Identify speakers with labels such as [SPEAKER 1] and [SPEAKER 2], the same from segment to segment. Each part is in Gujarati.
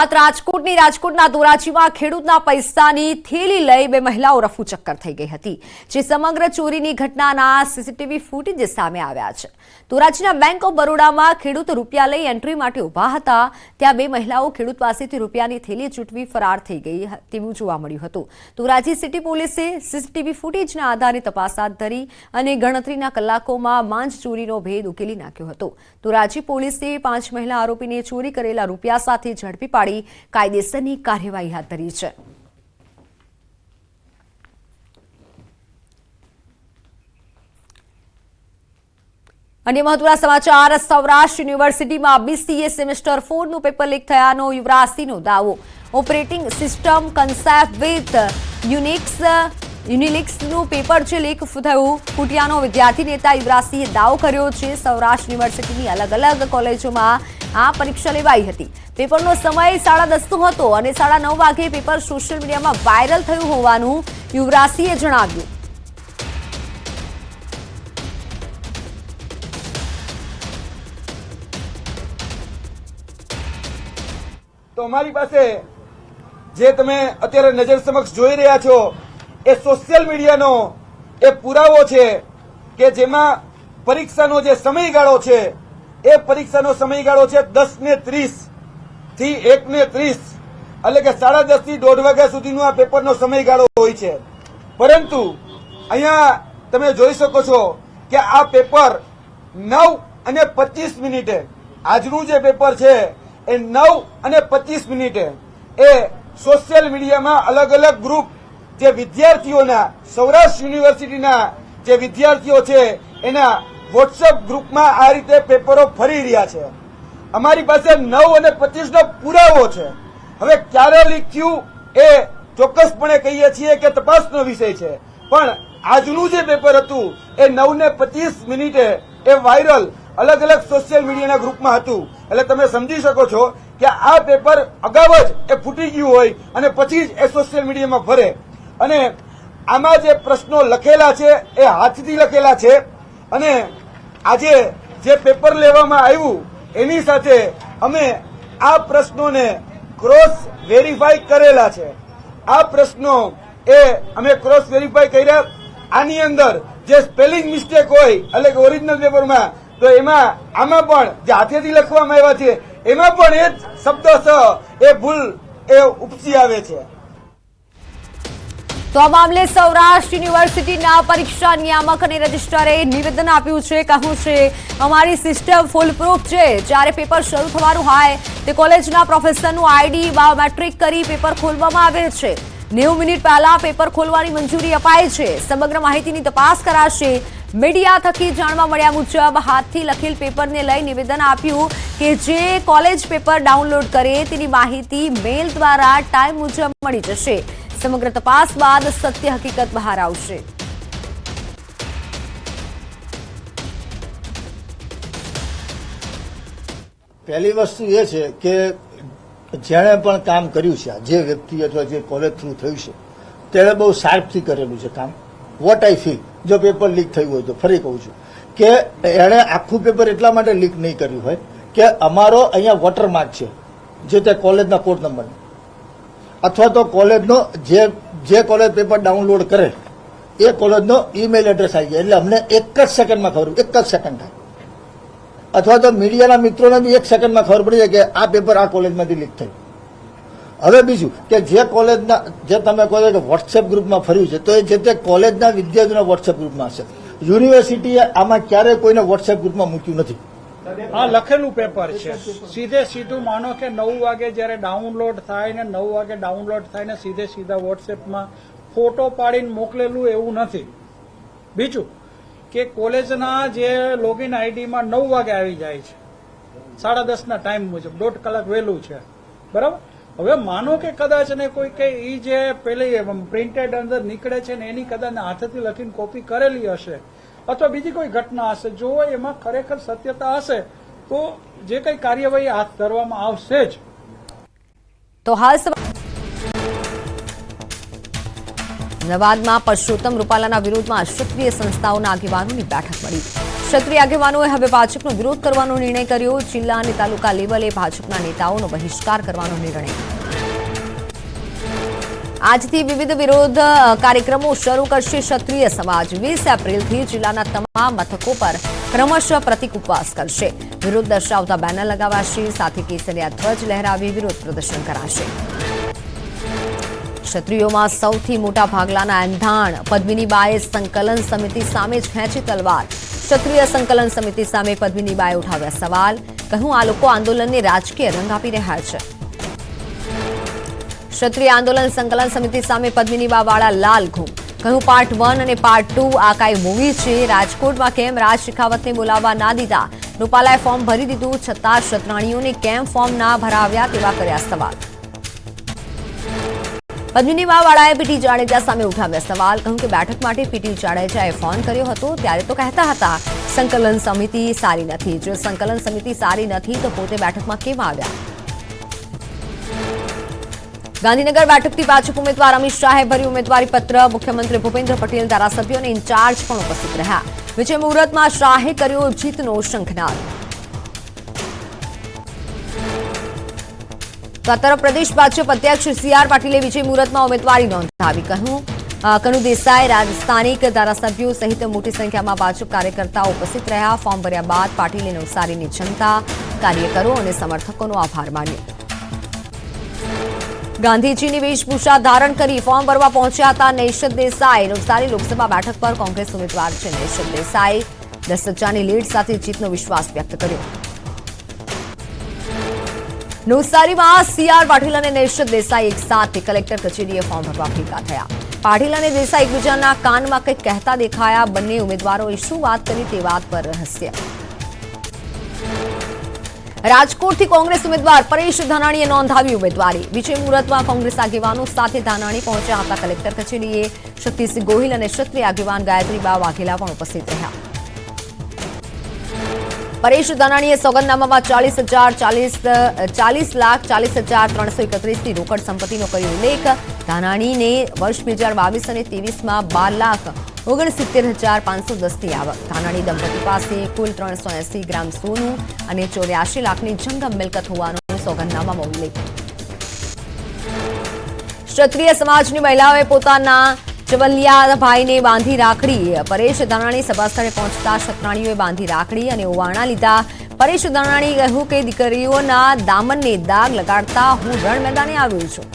[SPEAKER 1] વાત રાજકોટની રાજકોટના ધોરાજીમાં ખેડૂતના પૈસાની થેલી લઈ બે મહિલાઓ રફુ ચક્કર થઈ ગઈ હતી, જે સમગ્ર ચોરીની ઘટનાના સીસીટીવી ફૂટેજ સામે આવ્યા છે. ધોરાજીના બેંક ઓફ બરોડામાં ખેડૂત રૂપિયા લઈ એન્ટ્રી માટે ઊભા હતા, ત્યાં બે મહિલાઓ ખેડૂત પાસેથી રૂપિયાની થેલી ચૂંટવી ફરાર થઈ ગઈ તેવું જોવા મળ્યું હતું. ધોરાજી સિટી પોલીસે સીસીટીવી ફૂટેજના આધારે તપાસ હાથ ધરી અને ગણતરીના કલાકોમાં માંજ ચોરીનો ભેદ ઉકેલી નાખ્યો હતો. ધોરાજી પોલીસે પાંચ મહિલા આરોપીને ચોરી કરેલા રૂપિયા સાથે ઝડપી પાડી કાયદેસરની કાર્યવાહી હાથ ધરી છે. અન્ય મહત્વના સમાચાર, સૌરાષ્ટ્ર યુનિવર્સિટીમાં બીસીએ સેમેસ્ટર ફોરનું પેપર લીક થયાનો યુવરાજસિંહનો દાવો. Operating system concept with Unix, યુનિલિક્સનું paper છે લીક થયું ફૂટિયાનો વિદ્યાર્થી નેતા યુવરાજસિંહે દાવો કર્યો છે. સૌરાષ્ટ્ર યુનિવર્સિટીની અલગ અલગ કોલેજોમાં આ પરીક્ષા લેવાઈ હતી. પેપરનો સમય સાડા દસનો હતો અને સાડા નવ વાગે પેપર સોશિયલ મીડિયામાં વાયરલ થયું હોવાનું યુવરાજસિંહે જણાવ્યું.
[SPEAKER 2] તો અમારી પાસે જે તમે અત્યારે નજર સમક્ષ જોઈ રહ્યા છો, એ સોશિયલ મીડિયાનો એ પુરાવો છે કે જેમાં પરીક્ષાનો જે સમયગાળો છે એ પરીક્ષાનો સમયગાળો છે દસ ને ત્રીસથી એક ને ત્રીસ. એટલે કે સાડા દસથી દોઢ વાગ્યા સુધીનો આ પેપરનો સમયગાળો હોય છે. પરંતુ અહીંયા તમે જોઈ શકો છો કે આ પેપર નવ અને પચીસ મિનિટે, આજનું જે પેપર છે એ નવ અને પચીસ મિનિટે, એ સોશિયલ મીડિયામાં અલગ અલગ ગ્રુપ જે વિદ્યાર્થીઓના, સૌરાષ્ટ્ર યુનિવર્સિટીના જે વિદ્યાર્થીઓ છે, એના વોટ્સઅપ ગ્રુપમાં આ રીતે પેપરો ફરી રહ્યા છે. અમારી પાસે નવ અને પચીસ નો પુરાવો છે. હવે ક્યારે લીખ્યું એ ચોક્કસપણે કહીએ છીએ કે તપાસનો વિષય છે. પણ આજનું જે પેપર હતું એ નવ ને પચીસ મિનિટે એ વાયરલ અલગ અલગ સોશિયલ મીડિયાના ગ્રુપમાં હતું. એટલે તમે સમજી શકો છો કે આ પેપર અગાઉ જ એ ફૂટી ગયું હોય અને પછી જ એ સોશિયલ મીડિયામાં ફરે અને આમાં જે પ્રશ્નો લખેલા છે એ હાથથી લખેલા છે. અને આજે જે પેપર લેવામાં આવ્યું, એની સાથે અમે આ પ્રશ્નોને ક્રોસ વેરીફાઈ કરેલા છે. આ પ્રશ્નો એ અમે ક્રોસ વેરીફાઈ કર્યા. આની અંદર જે સ્પેલિંગ મિસ્ટેક હોય, એટલે કે ઓરિજિનલ પેપરમાં તો એમાં, આમાં પણ જે હાથેથી લખવામાં આવ્યા છે, એમાં પણ એ શબ્દ એ ભૂલ, એ ઉપસી આવે છે.
[SPEAKER 1] તો આ મામલે સૌરાષ્ટ્ર યુનિવર્સિટીના પરીક્ષા નિયામક અને રજિસ્ટ્રારે નિવેદન આપ્યું છે, કહ્યું છે, અમારી સિસ્ટમ ફૂલ પ્રૂફ છે. જ્યારે પેપર શરૂ થવાનું હોય, તે કોલેજના પ્રોફેસરનું આઈડી બાયોમેટ્રિક કરી પેપર ખોલવામાં આવે છે. નેવું મિનિટ પહેલા પેપર ખોલવાની મંજૂરી અપાય છે. સમગ્ર માહિતીની તપાસ કરાશે. મીડિયા થકી જાણવા મળ્યા મુજબ, હાથથી લખેલ પેપરને લઈ નિવેદન આપ્યું કે જે કોલેજ પેપર ડાઉનલોડ કરે, તેની માહિતી મેલ દ્વારા ટાઈમ મુજબ મળી જશે. સમગ્ર તપાસ બાદ સત્ય હકીકત બહાર આવશે.
[SPEAKER 3] પહેલી વસ્તુ એ છે કે જેણે પણ કામ કર્યું છે જે વ્યક્તિ અથવા જે કોલેજ થ્રુ થયું છે, તેણે બહુ શાર્પથી કરેલું છે કામ. વોટ આઈ ફીલ જો પેપર લીક થયું હોય તો ફરી કહું છું કે એણે આખું પેપર એટલા માટે લીક નહીં કર્યું હોય કે અમારો અહીંયા વોટરમાર્ક છે, જે તે કોલેજના કોડ નંબર અથવા તો કોલેજનો જે જે કોલેજ પેપર ડાઉનલોડ કરે, એ કોલેજનો ઈમેલ એડ્રેસ આવી જાય. એટલે અમને એક જ સેકન્ડમાં ખબર, એક જ સેકન્ડ થાય. અથવા તો મીડિયાના મિત્રોને બી એક સેકન્ડમાં ખબર પડી જાય કે આ પેપર આ કોલેજમાંથી લીક થયું. હવે બીજું કે જે કોલેજના, જે તમે કહો છો કે વોટ્સએપ ગ્રુપમાં ફર્યું છે, તો એ જે તે કોલેજના વિદ્યાર્થીઓના વોટ્સએપ ગ્રુપમાં હશે. યુનિવર્સિટીએ આમાં ક્યારેય કોઈને વોટ્સએપ ગ્રુપમાં મૂક્યું નથી.
[SPEAKER 4] આ લખેલું પેપર છે. સીધે સીધું માનો કે નવ વાગે જ્યારે ડાઉનલોડ થાય ને નવ વાગે ડાઉનલોડ થાય ને સીધે સીધા વોટ્સએપમાં ફોટો પાડીને મોકલેલું એવું નથી. બીજું, કે કોલેજના જે લોગિન આઈડીમાં નવ વાગે આવી જાય છે. સાડા દસના ટાઈમ મુજબ, દોઢ કલાક વહેલું છે. બરાબર? હવે માનો કે કદાચ ને કોઈ કે એ જે પેલી પ્રિન્ટેડ અંદર નીકળે છે ને એની કદાચ હાથેથી લખીને કોપી કરેલી હશે અથવા બીજી કોઈ ઘટના હશે, જો એમાં ખરેખર સત્યતા હશે, તો જે કંઈ કાર્યવાહી હાથ ધરવામાં આવશે જ.
[SPEAKER 1] તો હાલ અમદાવાદમાં પરસોત્તમ રૂપાલાના વિરોધમાં ક્ષત્રિય સંસ્થાઓના આગેવાનોની બેઠક મળી. ક્ષત્રિય આગેવાનોએ હવે ભાજપનો વિરોધ કરવાનો નિર્ણય કર્યો. જિલ્લા અને તાલુકા લેવલે ભાજપના નેતાઓનો બહિષ્કાર કરવાનો નિર્ણય. આજથી વિવિધ વિરોધ કાર્યક્રમો શરૂ કરશે ક્ષત્રિય સમાજ. વીસ એપ્રિલથી જિલ્લાના તમામ મથકો પર ક્રમશઃ પ્રતિક ઉપવાસ કરશે. વિરોધ દર્શાવતા બેનર લગાવાશે, સાથે કેસરિયા ધ્વજ લહેરાવી વિરોધ પ્રદર્શન કરાશે. ક્ષત્રિયોમાં સૌથી મોટા ભાગલાના એંધાણ. પદ્મિનીબાએ સંકલન સમિતિ સામે જ ખેંચી તલવાર. ક્ષત્રિય સંકલન સમિતિ સામે પદ્મિનીબાએ ઉઠાવ્યા સવાલ. કહ્યું આ લોકો આંદોલનને રાજકીય રંગ આપી રહ્યા છે. ક્ષત્રિય આંદોલન સંકલન સમિતિ સામે પદ્મિનીબા વાળા લાલ ઘૂમ. કહ્યું પાર્ટ વન અને પાર્ટ ટુ આ કાંઈ મૂવી છે. રાજકોટમાં કેમ રાજ શેખાવતને બોલાવવા ના દીધા? રૂપાલાએ ફોર્મ ભરી દીધું, છતાં ક્ષત્રાણીઓને કેમ ફોર્મ ના ભરાવ્યા તેવા કર્યા સવાલ. પદ્મિની વાળાએ પીટી જાડેજા સામે ઉઠાવ્યા સવાલ. કહ્યું કે બેઠક માટે પીટી જાડેજાએ ફોન કર્યો હતો, ત્યારે તો કહેતા હતા, સંકલન સમિતિ સારી નથી. જો સંકલન સમિતિ સારી નથી, તો પોતે બેઠકમાં કેમ આવ્યા? ગાંધીનગર બેઠકથી ભાજપ ઉમેદવાર અમિત શાહે ભર્યું ઉમેદવારી પત્ર. મુખ્યમંત્રી ભૂપેન્દ્ર પટેલ ધારાસભ્યો અને ઇન્ચાર્જ પણ ઉપસ્થિત રહ્યા. વિજય મુહૂર્તમાં શાહે કર્યો જીતનો શંખનાદ. તરફ પ્રદેશ ભાજપ અધ્યક્ષ સી આર પાટીલે વિજય મુહૂર્તમાં ઉમેદવારી નોંધાવી કહ્યું. કનુ દેસાઈ રાજસ્થાનિક ધારાસભ્યો સહિત મોટી સંખ્યામાં ભાજપ કાર્યકર્તાઓ ઉપસ્થિત રહ્યા. ફોર્મ ભર્યા બાદ પાટીલે નવસારીની જનતા કાર્યકરો અને સમર્થકોનો આભાર માન્યો. ગાંધીજીની વેશભૂષા ધારણ કરી ફોર્મ ભરવા પહોંચ્યા હતા નૈશદ દેસાઈ. નવસારી લોકસભા બેઠક પર કોંગ્રેસ ઉમેદવાર છે નૈશદ દેસાઈ. દસ હજારની લીડ સાથે જીતનો વિશ્વાસ વ્યક્ત કર્યો. નવસારીમાં સીઆર પાટીલ અને નૈશદ દેસાઈ એક સાથે કલેક્ટર કચેરીએ ફોર્મ ભરવા ભેગા થયા. પાટીલ અને દેસાઈ એકબીજાના કાનમાં કંઈક કહેતા દેખાયા. બંને ઉમેદવારોએ શું વાત કરી તે વાત પર રહસ્ય. રાજકોટથી કોંગ્રેસ ઉમેદવાર પરેશ ધાનાણીએ નોંધાવી ઉમેદવારી. વિજય મુહૂર્તમાં કોંગ્રેસ આગેવાનો સાથે ધાનાણી પહોંચ્યા હતા કલેક્ટર કચેરીએ. શક્તિસિંહ ગોહિલ અને ક્ષત્રિય આગેવાન ગાયત્રીબા વાઘેલા પણ ઉપસ્થિત રહ્યા. પરેશ ધાનાણીએ સોગંદનામામાં ચાલીસ હજાર, ચાલીસ ચાલીસ લાખ, ચાલીસ હજાર, ત્રણસો એકત્રીસની રોકડ સંપત્તિનો કર્યો ઉલ્લેખ? ધાનાણીને વર્ષ બે હજાર બાવીસ અને ત્રેવીસમાં બાર લાખ ઓગણસિત્તેર હજાર પાંચસો દસની આવક. ધાનાણી દંપતી પાસે કુલ ત્રણસો એસી ગ્રામ સોનું અને ચોર્યાસી લાખની જંગમ મિલકત હોવાનો સોગંદનામામાં ઉલ્લેખ. ક્ષત્રિય સમાજની મહિલાઓએ પોતાના ચવલિયા ભાઈને બાંધી રાખડી. પરેશ ધાનાણી સભાસ્થળે પહોંચતા સતરાણીઓએ બાંધી રાખડી અને ઓવારણા લીધા. પરેશ ધાનાણી કહ્યું કે દીકરીઓના દામનને દાગ લગાડતા હું રણ મેદાને આવ્યો છું.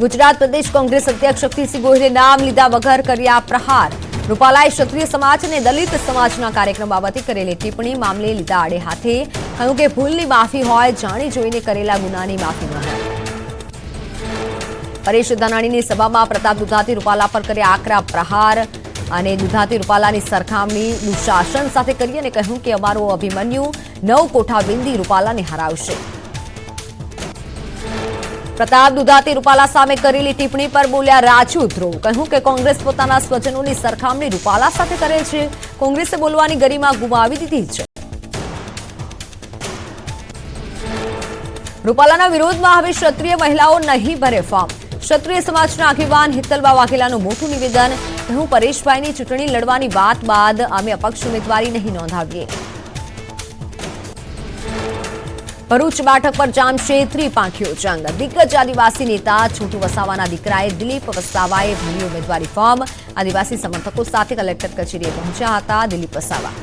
[SPEAKER 1] ગુજરાત પ્રદેશ કોંગ્રેસ અધ્યક્ષ શક્તિસિંહ ગોહિલે નામ લીધા વગર કર્યા પ્રહાર. રૂપાલાએ ક્ષત્રિય સમાજ અને દલિત સમાજના કાર્યક્રમ બાબતે કરેલી ટિપ્પણી મામલે લીધા આડે હાથે. કહ્યું કે ભૂલની માફી હોય, જાણી જોઈને કરેલા ગુનાની માફી ન પરેશ ધાનાણીની સભામાં પ્રતાપ દુધાતી રૂપાલા પર કર્યા આકરા પ્રહાર અને દુધાતી રૂપાલાની સરખામણી દુશાસન સાથે કરી અને કહ્યું કે અમારો અભિમન્યુ નવ કોઠા વિંદી રૂપાલાને હરાવશે. પ્રતાપ દુધાતી રૂપાલા સામે કરેલી ટિપ્પણી પર બોલ્યા રાજુ ધ્રુવ. કહ્યું કે કોંગ્રેસ પોતાના સ્વજનોની સરખામણી રૂપાલા સાથે કરે છે. કોંગ્રેસે બોલવાની ગરિમા ગુમાવી દીધી છે. રૂપાલાના વિરોધમાં હવે ક્ષત્રિય મહિલાઓ નહીં ભરે ફોર્મ ક્ષત્રિય સમાજના આગેવાન હિતલબા વાઘેલાનું મોટું નિવેદન, હું પરેશભાઈની ચૂંટણી લડવાની વાત બાદ અમે અપક્ષ ઉમેદવારી નહીં નોંધાવીએ. ભરૂચ બેઠક પર જામશે ત્રિપાંખીઓ જંગ. દિગ્ગજ આદિવાસી નેતા છોટુ વસાવાના દીકરાએ દિલીપ વસાવાએ ભર્યું ઉમેદવારી ફોર્મ. આદિવાસી સમર્થકો સાથે કલેક્ટર કચેરીએ પહોંચ્યા હતા દિલીપ વસાવા.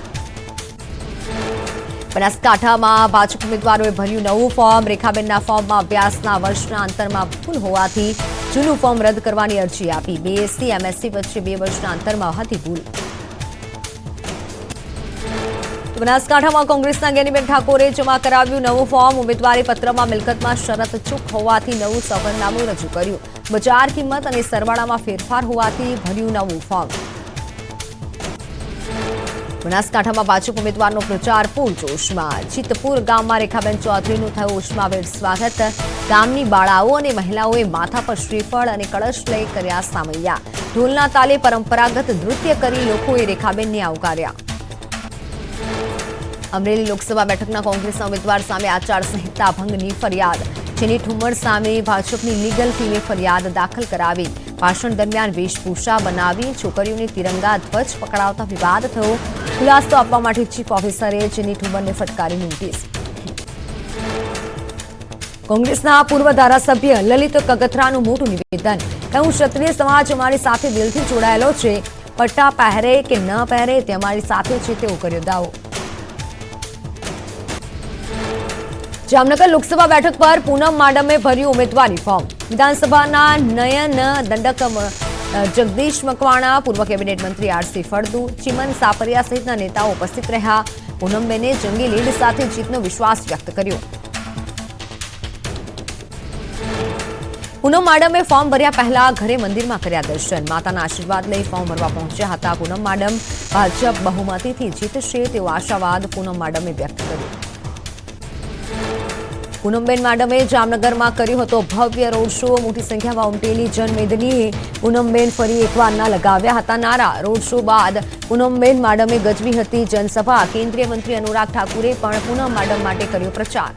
[SPEAKER 1] બનાસકાંઠામાં ભાજપ ઉમેદવારોએ ભર્યું નવું ફોર્મ. રેખાબેનના ફોર્મમાં અભ્યાસના વર્ષના અંતરમાં ભૂલ હોવાથી જૂનું ફોર્મ રદ કરવાની અરજી આપી. બીએસસી એમએસસી વચ્ચે બે વર્ષના અંતરમાં હતી ભૂલ. બનાસકાંઠામાં કોંગ્રેસના ગેનીબેન ઠાકોરે જમા કરાવ્યું નવું ફોર્મ. ઉમેદવારી પત્રમાં મિલકતમાં શરત ચૂક હોવાથી નવું સફરનામું રજૂ કર્યું. બજાર કિંમત અને સરવાળામાં ફેરફાર હોવાથી ભર્યું નવું ફોર્મ. બનાસકાંઠામાં ભાજપ ઉમેદવારનો પ્રચાર પૂરજોશમાં જીતપુર ગામમાં રેખાબેન ચૌધરીનું થયું ઉષ્માભેર સ્વાગત. ગામની બાળાઓ અને મહિલાઓએ માથા પર શ્રીફળ અને કળશ લઈ કર્યા સામૈયા. ઢોલના તાલે પરંપરાગત નૃત્ય કરી લોકોએ રેખાબેનને આવકાર્યા. અમરેલી લોકસભા બેઠકના કોંગ્રેસના ઉમેદવાર સામે આચારસંહિતા ભંગની ફરિયાદ. જેની ઠુમર સામે ભાજપની લીગલ ટીમે ફરિયાદ દાખલ કરાવી. ભાષણ દરમિયાન વેશભૂષા બનાવી છોકરીઓને તિરંગા ધ્વજ પકડાવતા વિવાદ થયો. ખુલાસો આપવા માટે ચીફ ઓફિસરે જેની ઠુંબરને ફટકારી નોટિસ. કોંગ્રેસના પૂર્વ ધારાસભ્ય લલિત કગથરાનું મોટું નિવેદન. કહ્યું ક્ષત્રિય સમાજ અમારી સાથે દિલથી જોડાયેલો છે. પટ્ટા પહેરે કે ન પહેરે તે અમારી સાથે છે તેવો કર્યો દાવો. જામનગર લોકસભા બેઠક પર પૂનમ માડમે ભર્યું ઉમેદવારી ફોર્મ. વિધાનસભાના નયન દંડક જગદીશ મકવાણા, પૂર્વ કેબિનેટ મંત્રી આરસી ફળદુ, ચિમન સાપરિયા સહિતના નેતાઓ ઉપસ્થિત રહ્યા. પૂનમબેને જંગી લીડ સાથે જીતનો વિશ્વાસ વ્યક્ત કર્યો. પૂનમ માડમે ફોર્મ ભર્યા પહેલા ઘરે મંદિરમાં કર્યા દર્શન. માતાના આશીર્વાદ લઈ ફોર્મ ભરવા પહોંચ્યા હતા પૂનમ માડમ. ભાજપ બહુમતીથી જીતશે તેવો આશાવાદ પૂનમ માડમે વ્યક્ત કર્યો. પૂનમબેન માડમે જામનગરમાં કર્યો હતો ભવ્ય રોડ શો. મોટી સંખ્યામાં ઉમટેલી જનમેદનીએ પૂનમબેન ફરી એકવાર ના લગાવ્યા હતા નારા. રોડ શો બાદ પૂનમબેન માડમે ગજવી હતી જનસભા. કેન્દ્રીય મંત્રી અનુરાગ ઠાકુરે પણ પૂનમ માડમ માટે કર્યો પ્રચાર.